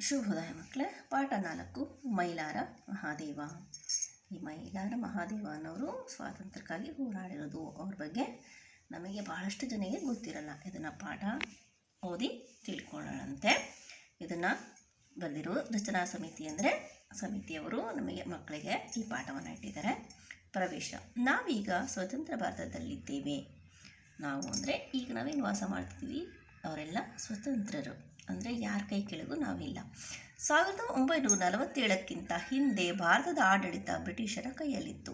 ಶುಭೋದಯ ಮಕ್ಕಳೇ, ಪಾಠ ನಾಲ್ಕು, ಮೈಲಾರ ಮಹಾದೇವ. ಈ ಮೈಲಾರ ಮಹಾದೇವ ಅನ್ನೋರು ಸ್ವಾತಂತ್ರ್ಯಕ್ಕಾಗಿ ಹೋರಾಡಿರೋದು. ಅವ್ರ ಬಗ್ಗೆ ನಮಗೆ ಬಹಳಷ್ಟು ಜನಕ್ಕೆ ಗೊತ್ತಿರಲ್ಲ. ಇದನ್ನು ಪಾಠ ಓದಿ ತಿಳ್ಕೊಳ್ಳೋಣಂತೆ. ಇದನ್ನು ಬರೆದಿರೋ ರಚನಾ ಸಮಿತಿ ಅಂದರೆ ಸಮಿತಿಯವರು ನಮಗೆ ಮಕ್ಕಳಿಗೆ ಈ ಪಾಠವನ್ನು ಇಟ್ಟಿದ್ದಾರೆ. ಪ್ರವೇಶ. ನಾವೀಗ ಸ್ವತಂತ್ರ ಭಾರತದಲ್ಲಿದ್ದೇವೆ. ನಾವು ಅಂದರೆ ಈಗ ನಾವೇನು ವಾಸ ಮಾಡ್ತಿದ್ದೀವಿ? ಅವರೆಲ್ಲ ಸ್ವತಂತ್ರರು. ಅಂದರೆ ಯಾರ ಕೈ ಕೆಳಗೂ ನಾವಿಲ್ಲ. ಸಾವಿರದ ಒಂಬೈನೂರ ನಲವತ್ತೇಳಕ್ಕಿಂತ ಹಿಂದೆ ಭಾರತದ ಆಡಳಿತ ಬ್ರಿಟಿಷರ ಕೈಯಲ್ಲಿತ್ತು.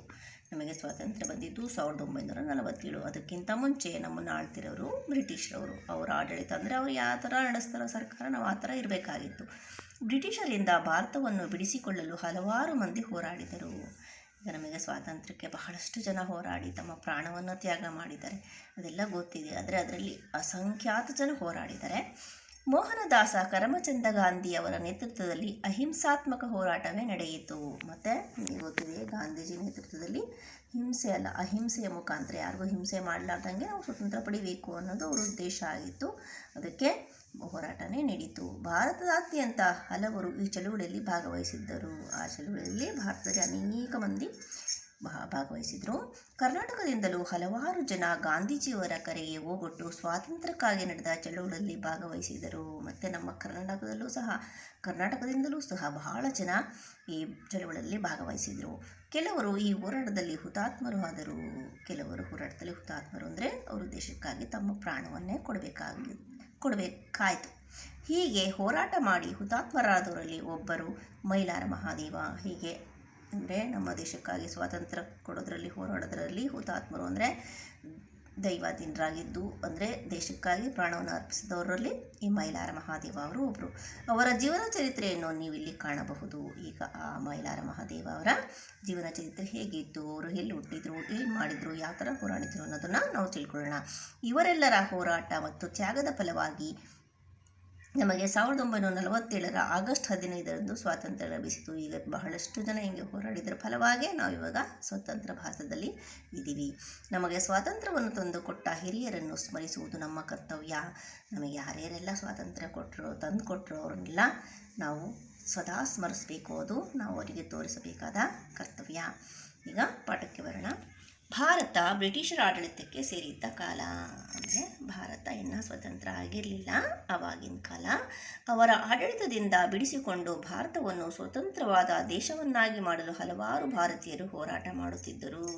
ನಮಗೆ ಸ್ವಾತಂತ್ರ್ಯ ಬಂದಿದ್ದು ಸಾವಿರದ ಒಂಬೈನೂರ ನಲವತ್ತೇಳು. ಅದಕ್ಕಿಂತ ಮುಂಚೆ ನಮ್ಮನ್ನು ಆಳ್ತಿರೋರು ಬ್ರಿಟಿಷರವರು. ಅವರ ಆಡಳಿತ ಅಂದರೆ ಅವರು ಯಾವ ಥರ ನಡೆಸ್ತಾರೋ ಸರ್ಕಾರ ನಾವು ಆ ಥರ ಇರಬೇಕಾಗಿತ್ತು. ಬ್ರಿಟಿಷರಿಂದ ಭಾರತವನ್ನು ಬಿಡಿಸಿಕೊಳ್ಳಲು ಹಲವಾರು ಮಂದಿ ಹೋರಾಡಿದರು. ಈಗ ನಮಗೆ ಸ್ವಾತಂತ್ರ್ಯಕ್ಕೆ ಬಹಳಷ್ಟು ಜನ ಹೋರಾಡಿ ತಮ್ಮ ಪ್ರಾಣವನ್ನು ತ್ಯಾಗ ಮಾಡಿದ್ದಾರೆ. ಅದೆಲ್ಲ ಗೊತ್ತಿದೆ. ಆದರೆ ಅದರಲ್ಲಿ ಅಸಂಖ್ಯಾತ ಜನ ಹೋರಾಡಿದ್ದಾರೆ. ಮೋಹನದಾಸ ಕರಮಚಂದ ಗಾಂಧಿ ಅವರ ನೇತೃತ್ವದಲ್ಲಿ ಅಹಿಂಸಾತ್ಮಕ ಹೋರಾಟವೇ ನಡೆಯಿತು. ಮತ್ತು ನಿಮಗೆ ಗೊತ್ತಿದೆ ಗಾಂಧೀಜಿ ನೇತೃತ್ವದಲ್ಲಿ ಹಿಂಸೆ ಅಲ್ಲ, ಅಹಿಂಸೆಯ ಮುಖಾಂತರ ಯಾರಿಗೂ ಹಿಂಸೆ ಮಾಡಲಾರ್ದಂಗೆ ನಾವು ಸ್ವತಂತ್ರ ಪಡಿಬೇಕು ಅನ್ನೋದು ಅವರ ಉದ್ದೇಶ ಆಗಿತ್ತು. ಅದಕ್ಕೆ ಹೋರಾಟನೇ ನಡೀತು. ಭಾರತದಾದ್ಯಂತ ಹಲವರು ಈ ಚಳುವಳಿಯಲ್ಲಿ ಭಾಗವಹಿಸಿದ್ದರು. ಆ ಚಳುವಳಿಯಲ್ಲಿ ಭಾರತದಲ್ಲಿ ಅನೇಕ ಮಂದಿ ಭಾಗವಹಿಸಿದರು. ಕರ್ನಾಟಕದಿಂದಲೂ ಹಲವಾರು ಜನ ಗಾಂಧೀಜಿಯವರ ಕರೆಗೆ ಹೋಗೊಟ್ಟು ಸ್ವಾತಂತ್ರ್ಯಕ್ಕಾಗಿ ನಡೆದ ಚಳುವಳಿಯಲ್ಲಿ ಭಾಗವಹಿಸಿದರು ಮತ್ತು ನಮ್ಮ ಕರ್ನಾಟಕದಲ್ಲೂ ಸಹ, ಕರ್ನಾಟಕದಿಂದಲೂ ಸಹ ಬಹಳ ಜನ ಈ ಚಳುವಳಿಯಲ್ಲಿ ಭಾಗವಹಿಸಿದರು. ಕೆಲವರು ಈ ಹೋರಾಟದಲ್ಲಿ ಹುತಾತ್ಮರು ಆದರು. ಕೆಲವರು ಹೋರಾಟದಲ್ಲಿ ಹುತಾತ್ಮರು ಅಂದರೆ ಅವರು ದೇಶಕ್ಕಾಗಿ ತಮ್ಮ ಪ್ರಾಣವನ್ನೇ ಕೊಡಬೇಕಾಗಿ, ಕೊಡಬೇಕಾಯಿತು. ಹೀಗೆ ಹೋರಾಟ ಮಾಡಿ ಹುತಾತ್ಮರಾದವರಲ್ಲಿ ಒಬ್ಬರು ಮೈಲಾರ ಮಹಾದೇವ. ಹೀಗೆ ಅಂದರೆ ನಮ್ಮ ದೇಶಕ್ಕಾಗಿ ಸ್ವಾತಂತ್ರ್ಯ ಕೊಡೋದರಲ್ಲಿ ಹೋರಾಡೋದರಲ್ಲಿ ಹುತಾತ್ಮರು ಅಂದರೆ ದೈವಾಧೀನರಾಗಿದ್ದು ಅಂದರೆ ದೇಶಕ್ಕಾಗಿ ಪ್ರಾಣವನ್ನು ಅರ್ಪಿಸಿದವರಲ್ಲಿ ಈ ಮೈಲಾರ ಮಹಾದೇವ ಅವರು ಒಬ್ಬರು ಅವರ ಜೀವನ ಚರಿತ್ರೆಯನ್ನು ನೀವು ಇಲ್ಲಿ ಕಾಣಬಹುದು. ಈಗ ಆ ಮೈಲಾರ ಮಹಾದೇವ ಅವರ ಜೀವನ ಚರಿತ್ರೆ ಹೇಗಿತ್ತು? ಅವರು ಎಲ್ಲಿ ಹುಟ್ಟಿದ್ರು? ಏನು ಮಾಡಿದರು? ಯಾವ ಥರ ಹೋರಾಡಿದ್ರು ಅನ್ನೋದನ್ನು ನಾವು ತಿಳ್ಕೊಳ್ಳೋಣ. ಇವರೆಲ್ಲರ ಹೋರಾಟ ಮತ್ತು ತ್ಯಾಗದ ಫಲವಾಗಿ ನಮಗೆ ಸಾವಿರದ ಒಂಬೈನೂರ ನಲವತ್ತೇಳರ ಆಗಸ್ಟ್ ಹದಿನೈದರಂದು ಸ್ವಾತಂತ್ರ್ಯ ಲಭಿಸಿತು. ಈಗ ಬಹಳಷ್ಟು ಜನ ಹಿಂಗೆ ಹೋರಾಡಿದರ ಫಲವಾಗೇ ನಾವು ಇವಾಗ ಸ್ವತಂತ್ರ ಭಾರತದಲ್ಲಿ ಇದ್ದೀವಿ. ನಮಗೆ ಸ್ವಾತಂತ್ರ್ಯವನ್ನು ತಂದುಕೊಟ್ಟ ಹಿರಿಯರನ್ನು ಸ್ಮರಿಸುವುದು ನಮ್ಮ ಕರ್ತವ್ಯ. ನಮಗೆ ಯಾರ್ಯಾರೆಲ್ಲ ಸ್ವಾತಂತ್ರ್ಯ ಕೊಟ್ಟರು ತಂದು ಕೊಟ್ಟರು ಅವ್ರನ್ನೆಲ್ಲ ನಾವು ಸದಾ ಸ್ಮರಿಸಬೇಕು. ಅದು ನಾವು ಅವರಿಗೆ ತೋರಿಸಬೇಕಾದ ಕರ್ತವ್ಯ. ಈಗ ಪಾಠಕ್ಕೆ ಬರೋಣ. ಭಾರತ ಬ್ರಿಟಿಷರ ಆಡಳಿತಕ್ಕೆ ಸೇರಿದ್ದ ಕಾಲ ಅಂದರೆ ಭಾರತ ಇನ್ನೂ ಸ್ವತಂತ್ರ ಆಗಿರಲಿಲ್ಲ. ಅವಾಗಿನ ಕಾಲ ಅವರ ಆಡಳಿತದಿಂದ ಬಿಡಿಸಿಕೊಂಡು ಭಾರತವನ್ನು ಸ್ವತಂತ್ರವಾದ ದೇಶವನ್ನಾಗಿ ಮಾಡಲು ಹಲವಾರು ಭಾರತೀಯರು ಹೋರಾಟ ಮಾಡುತ್ತಿದ್ದರು.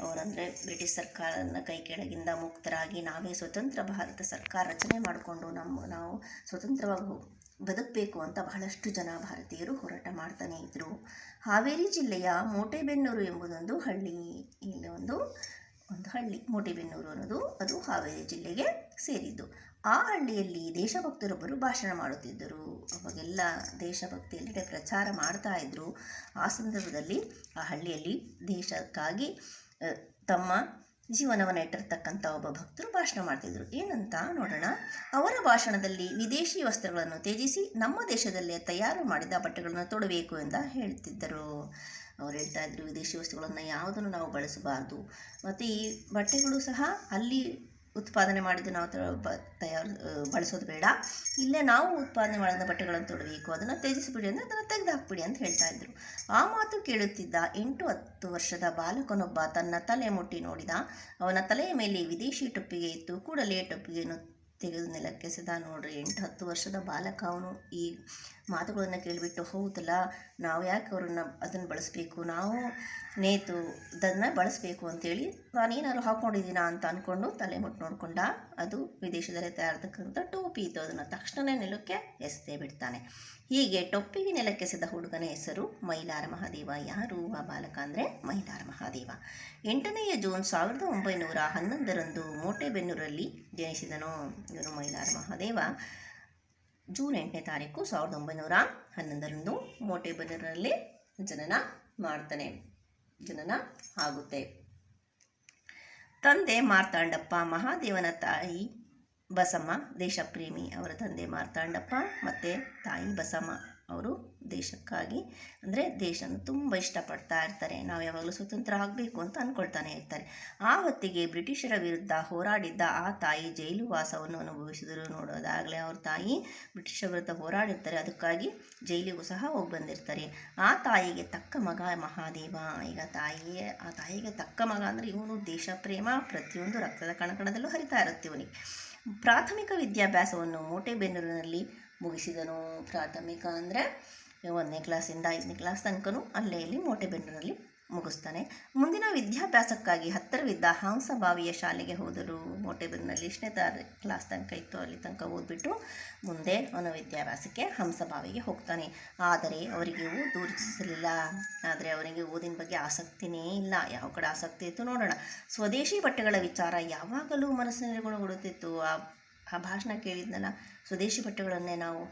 ಅವರಂದರೆ ಬ್ರಿಟಿಷ್ ಸರ್ಕಾರನ ಕೈ ಕೆಳಗಿಂದ ಮುಕ್ತರಾಗಿ ನಾವೇ ಸ್ವತಂತ್ರ ಭಾರತ ಸರ್ಕಾರ ರಚನೆ ಮಾಡಿಕೊಂಡು ನಮ್ಮ, ನಾವು ಸ್ವತಂತ್ರವಾಗಿ ಬದುಕಬೇಕು ಅಂತ ಬಹಳಷ್ಟು ಜನ ಭಾರತೀಯರು ಹೋರಾಟ ಮಾಡ್ತಾನೇ ಇದ್ದರು ಹಾವೇರಿ ಜಿಲ್ಲೆಯ ಮೋಟೆಬೆನ್ನೂರು ಎಂಬುದೊಂದು ಹಳ್ಳಿ. ಇಲ್ಲಿ ಒಂದು ಒಂದು ಹಳ್ಳಿ, ಮೋಟೆಬೆನ್ನೂರು ಅನ್ನೋದು. ಅದು ಹಾವೇರಿ ಜಿಲ್ಲೆಗೆ ಸೇರಿದ್ದು. ಆ ಹಳ್ಳಿಯಲ್ಲಿ ದೇಶಭಕ್ತರೊಬ್ಬರು ಭಾಷಣ ಮಾಡುತ್ತಿದ್ದರು. ಅವಾಗೆಲ್ಲ ದೇಶಭಕ್ತಿಯಲ್ಲಿ ಪ್ರಚಾರ ಮಾಡ್ತಾ ಇದ್ದರು ಆ ಸಂದರ್ಭದಲ್ಲಿ ಆ ಹಳ್ಳಿಯಲ್ಲಿ ದೇಶಕ್ಕಾಗಿ ತಮ್ಮ ಜೀವನವನ್ನು ಇಟ್ಟಿರ್ತಕ್ಕಂಥ ಒಬ್ಬ ಭಕ್ತರು ಭಾಷಣ ಮಾಡ್ತಿದ್ರು. ಏನಂತ ನೋಡೋಣ. ಅವರ ಭಾಷಣದಲ್ಲಿ ವಿದೇಶಿ ವಸ್ತ್ರಗಳನ್ನು ತ್ಯಜಿಸಿ ನಮ್ಮ ದೇಶದಲ್ಲೇ ತಯಾರು ಮಾಡಿದ ಬಟ್ಟೆಗಳನ್ನು ತೊಡಬೇಕು ಎಂದು ಹೇಳ್ತಿದ್ದರು. ಅವರು ಹೇಳ್ತಾ ಇದ್ರು, ವಿದೇಶಿ ವಸ್ತುಗಳನ್ನು ಯಾವುದನ್ನು ನಾವು ಬಳಸಬಾರ್ದು. ಮತ್ತು ಈ ಬಟ್ಟೆಗಳು ಸಹ ಅಲ್ಲಿ ಉತ್ಪಾದನೆ ಮಾಡಿದ್ದು ನಾವು ತಯಾರು ಬಳಸೋದು ಬೇಡ. ಇಲ್ಲೇ ನಾವು ಉತ್ಪಾದನೆ ಮಾಡಿದ ಬಟ್ಟೆಗಳನ್ನು ತೊಡಬೇಕು. ಅದನ್ನು ತ್ಯಜಿಸಿಬಿಡಿ ಅಂದರೆ ಅದನ್ನು ತೆಗೆದುಹಾಕ್ಬಿಡಿ ಅಂತ ಹೇಳ್ತಾ ಇದ್ದರು ಆ ಮಾತು ಕೇಳುತ್ತಿದ್ದ ಎಂಟು ಹತ್ತು ವರ್ಷದ ಬಾಲಕನೊಬ್ಬ ತನ್ನ ತಲೆ ಮುಟ್ಟಿ ನೋಡಿದ. ಅವನ ತಲೆಯ ಮೇಲೆ ವಿದೇಶಿ ಟೊಪ್ಪಿಗೆ ಇತ್ತು. ಕೂಡಲೇ ಟೊಪ್ಪಿಗೆಯನ್ನು ತೆಗೆದು ನೆಲಕ್ಕೆ ಸದಾ ನೋಡ್ರಿ. ಎಂಟು ಹತ್ತು ವರ್ಷದ ಬಾಲಕ ಅವನು ಈ ಮಾತುಗಳನ್ನು ಕೇಳಿಬಿಟ್ಟು, ಹೌದಲ್ಲ ನಾವು ಯಾಕೆ ಅವ್ರನ್ನ ಅದನ್ನು ಬಳಸಬೇಕು? ನಾವು ನೇತು ಅದನ್ನು ಬಳಸಬೇಕು ಅಂತೇಳಿ ನಾನೇನಾದ್ರು ಹಾಕ್ಕೊಂಡಿದ್ದೀನ ಅಂತ ಅಂದ್ಕೊಂಡು ತಲೆ ಮುಟ್ಟು ನೋಡಿಕೊಂಡ ಅದು ವಿದೇಶದಲ್ಲಿ ತಯಾರತಕ್ಕಂಥ ಟೋಪಿ ಇತ್ತು. ಅದನ್ನು ತಕ್ಷಣವೇ ನೆಲಕ್ಕೆ ಎಸೆದೇ ಬಿಡ್ತಾನೆ. ಹೀಗೆ ಟೊಪ್ಪಿಗೆ ನೆಲಕ್ಕೆ ಎಸೆದ ಹುಡುಗನ ಹೆಸರು ಮೈಲಾರ ಮಹಾದೇವ. ಯಾರು ಆ ಬಾಲಕ ಅಂದರೆ ಮೈಲಾರ ಮಹಾದೇವ. ಎಂಟನೆಯ ಜೂನ್ ಸಾವಿರದ ಒಂಬೈನೂರ ಹನ್ನೊಂದರಂದು ಮೋಟೆಬೆನ್ನೂರಲ್ಲಿ ಜನಿಸಿದನು ಇವನು ಮೈಲಾರ ಮಹಾದೇವ. ಜೂನ್ ಎಂಟನೇ ತಾರೀಕು ಸಾವಿರದ ಒಂಬೈನೂರ ಹನ್ನೊಂದರಂದು ಮೋಟೆಬೆನ್ನೂರಲ್ಲಿ ಜನನ ಮಾಡ್ತಾನೆ. ಜನನ ಆಗುತ್ತೆ. ತಂದೆ ಮಾರ್ತಾಂಡಪ್ಪ ಮಹಾದೇವನ ತಾಯಿ ಬಸಮ್ಮ ದೇಶಪ್ರೇಮಿ ಅವರ ತಂದೆ ಮಾರ್ತಾಂಡಪ್ಪ ಮತ್ತು ತಾಯಿ ಬಸಮ್ಮ. ಅವರು ದೇಶಕ್ಕಾಗಿ. ಅಂದರೆ ದೇಶನ ತುಂಬ ಇಷ್ಟಪಡ್ತಾ ಇರ್ತಾರೆ. ನಾವು ಯಾವಾಗಲೂ ಸ್ವತಂತ್ರ ಆಗಬೇಕು ಅಂತ ಅಂದ್ಕೊಳ್ತಾನೆ ಇರ್ತಾರೆ. ಆ ಹೊತ್ತಿಗೆ ಬ್ರಿಟಿಷರ ವಿರುದ್ಧ ಹೋರಾಡಿದ್ದ ಆ ತಾಯಿ ಜೈಲು ವಾಸವನ್ನು ಅನುಭವಿಸಿದರು ನೋಡೋದಾಗಲೇ ಅವ್ರ ತಾಯಿ ಬ್ರಿಟಿಷರ ವಿರುದ್ಧ ಹೋರಾಡಿರ್ತಾರೆ. ಅದಕ್ಕಾಗಿ ಜೈಲಿಗೂ ಸಹ ಹೋಗಿ ಬಂದಿರ್ತಾರೆ. ಆ ತಾಯಿಗೆ ತಕ್ಕ ಮಗ ಮಹಾದೇವ. ಈಗ ತಾಯಿಯೇ, ಆ ತಾಯಿಗೆ ತಕ್ಕ ಮಗ ಅಂದರೆ ಇವನು ದೇಶ ಪ್ರೇಮ, ಪ್ರತಿಯೊಂದು ರಕ್ತದ ಕಣಕಣದಲ್ಲೂ ಹರಿತಾ ಇರುತ್ತೆ ಇವನಿಗೆ. ಪ್ರಾಥಮಿಕ ವಿದ್ಯಾಭ್ಯಾಸವನ್ನು ಮೋಟೆಬೆನ್ನೂರಿನಲ್ಲಿ ಮುಗಿಸಿದನು ಪ್ರಾಥಮಿಕ ಅಂದರೆ ಒಂದನೇ ಕ್ಲಾಸಿಂದ ಐದನೇ ಕ್ಲಾಸ್ ತನಕನೂ ಅಲ್ಲೇ ಇಲ್ಲಿ ಮೋಟೆಬೆನ್ನೂರಲ್ಲಿ ಮುಗಿಸ್ತಾನೆ. ಮುಂದಿನ ವಿದ್ಯಾಭ್ಯಾಸಕ್ಕಾಗಿ ಹತ್ತಿರವಿದ್ದ ಹಂಸಭಾವಿಯ ಶಾಲೆಗೆ ಹೋದರು ಮೋಟೆಬೆನ್ನೂರಲ್ಲಿ ಇಷ್ಟನೇ ತರ ಕ್ಲಾಸ್ ತನಕ ಇತ್ತು. ಅಲ್ಲಿ ತನಕ ಓದ್ಬಿಟ್ಟು ಮುಂದೆ ಅವನ ವಿದ್ಯಾಭ್ಯಾಸಕ್ಕೆ ಹಂಸಭಾವಿಗೆ ಹೋಗ್ತಾನೆ. ಆದರೆ ಅವರಿಗೆ ಓದು ರುಚಿಸಲಿಲ್ಲ ಆದರೆ ಅವರಿಗೆ ಓದಿನ ಬಗ್ಗೆ ಆಸಕ್ತಿನೇ ಇಲ್ಲ. ಯಾವ ಕಡೆ ಆಸಕ್ತಿ ಇತ್ತು ನೋಡೋಣ. ಸ್ವದೇಶಿ ಬಟ್ಟೆಗಳ ವಿಚಾರ ಯಾವಾಗಲೂ ಮನಸ್ಸಿನಲ್ಲಿ ಗುಣಗೊಡುತ್ತಿತ್ತು ಆ ಆ ಭಾಷಣ ಕೇಳಿದ್ನಲ್ಲ, ಸ್ವದೇಶಿ ಬಟ್ಟೆಗಳನ್ನೇ ನಾವು